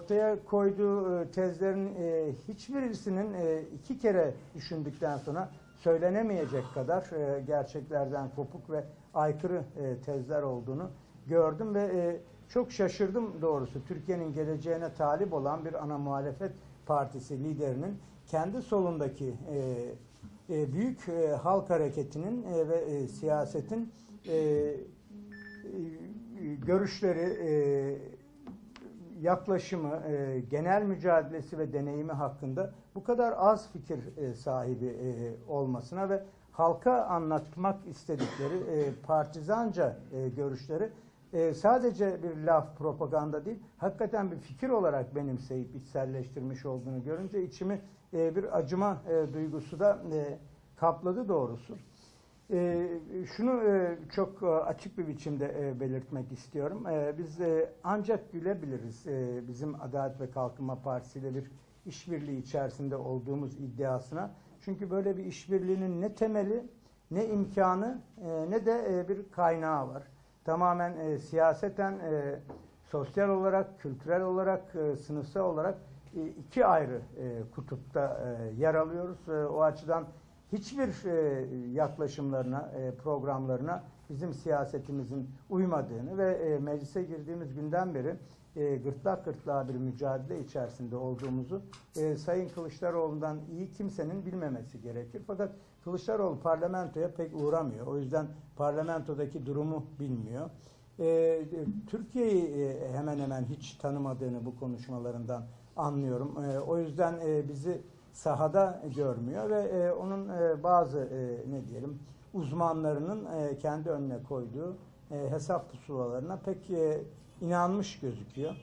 ortaya koyduğu e, tezlerin e, hiçbirisinin e, iki kere düşündükten sonra söylenemeyecek kadar gerçeklerden kopuk ve aykırı tezler olduğunu gördüm ve çok şaşırdım doğrusu. Türkiye'nin geleceğine talip olan bir ana muhalefet partisi liderinin kendi solundaki büyük halk hareketinin ve siyasetin görüşleri, yaklaşımı, e, genel mücadelesi ve deneyimi hakkında bu kadar az fikir e, sahibi e, olmasına ve halka anlatmak istedikleri e, partizanca e, görüşleri e, sadece bir laf, propaganda değil, hakikaten bir fikir olarak benimseyip içselleştirmiş olduğunu görünce içimi e, bir acıma e, duygusu da e, kapladı doğrusu. E, şunu e, çok e, açık bir biçimde e, belirtmek istiyorum. E, biz e, ancak gülebiliriz e, bizim Adalet ve Kalkınma Partisi ile bir işbirliği içerisinde olduğumuz iddiasına. Çünkü böyle bir işbirliğinin ne temeli, ne imkanı, e, ne de e, bir kaynağı var. Tamamen e, siyaseten, e, sosyal olarak, kültürel olarak, e, sınıfsal olarak e, iki ayrı e, kutupta e, yer alıyoruz. E, o açıdan hiçbir e, yaklaşımlarına, e, programlarına bizim siyasetimizin uymadığını ve e, meclise girdiğimiz günden beri e, gırtlak gırtlağa bir mücadele içerisinde olduğumuzu e, Sayın Kılıçdaroğlu'ndan iyi kimsenin bilmemesi gerekir. Fakat Kılıçdaroğlu parlamentoya pek uğramıyor. O yüzden parlamentodaki durumu bilmiyor. E, Türkiye'yi e, hemen hemen hiç tanımadığını bu konuşmalarından anlıyorum. E, o yüzden e, bizi sahada görmüyor ve e, onun e, bazı e, ne diyelim uzmanlarının e, kendi önüne koyduğu e, hesap pusulalarına pek e, inanmış gözüküyor.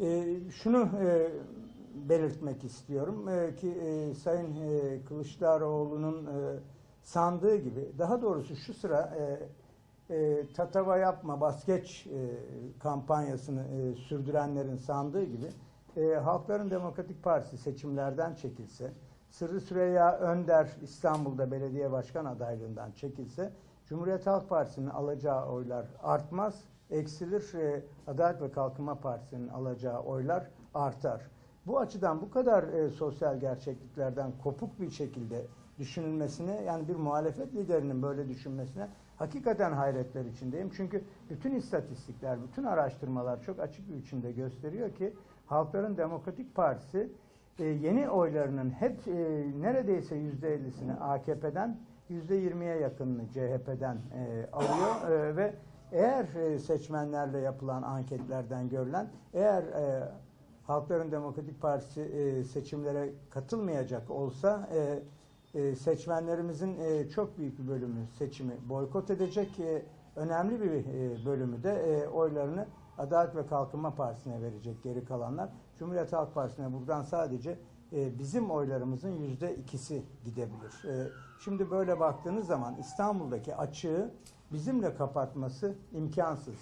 E, şunu e, belirtmek istiyorum e, ki e, Sayın e, Kılıçdaroğlu'nun e, sandığı gibi daha doğrusu şu sıra e, e, tatava yapma baskeç e, kampanyasını e, sürdürenlerin sandığı gibi e, Halkların Demokratik Partisi seçimlerden çekilse, Sırrı Süreyya Önder İstanbul'da belediye başkan adaylığından çekilse, Cumhuriyet Halk Partisi'nin alacağı oylar artmaz, eksilir, e, Adalet ve Kalkınma Partisi'nin alacağı oylar artar. Bu açıdan bu kadar e, sosyal gerçekliklerden kopuk bir şekilde düşünülmesine, yani bir muhalefet liderinin böyle düşünmesine hakikaten hayretler içindeyim. Çünkü bütün istatistikler, bütün araştırmalar çok açık bir biçimde gösteriyor ki Halkların Demokratik Partisi e, yeni oylarının hep e, neredeyse yüzde ellisini AKP'den, yüzde yirmiye yakınını CHP'den e, alıyor e, ve eğer e, seçmenlerle yapılan anketlerden görülen, eğer e, Halkların Demokratik Partisi e, seçimlere katılmayacak olsa e, e, seçmenlerimizin e, çok büyük bir bölümü seçimi boykot edecek. E, önemli bir e, bölümü de e, oylarını Adalet ve Kalkınma Partisi'ne verecek geri kalanlar. Cumhuriyet Halk Partisi'ne buradan sadece e, bizim oylarımızın yüzde ikisi gidebilir. E, şimdi böyle baktığınız zaman İstanbul'daki açığı bizimle kapatması imkansız.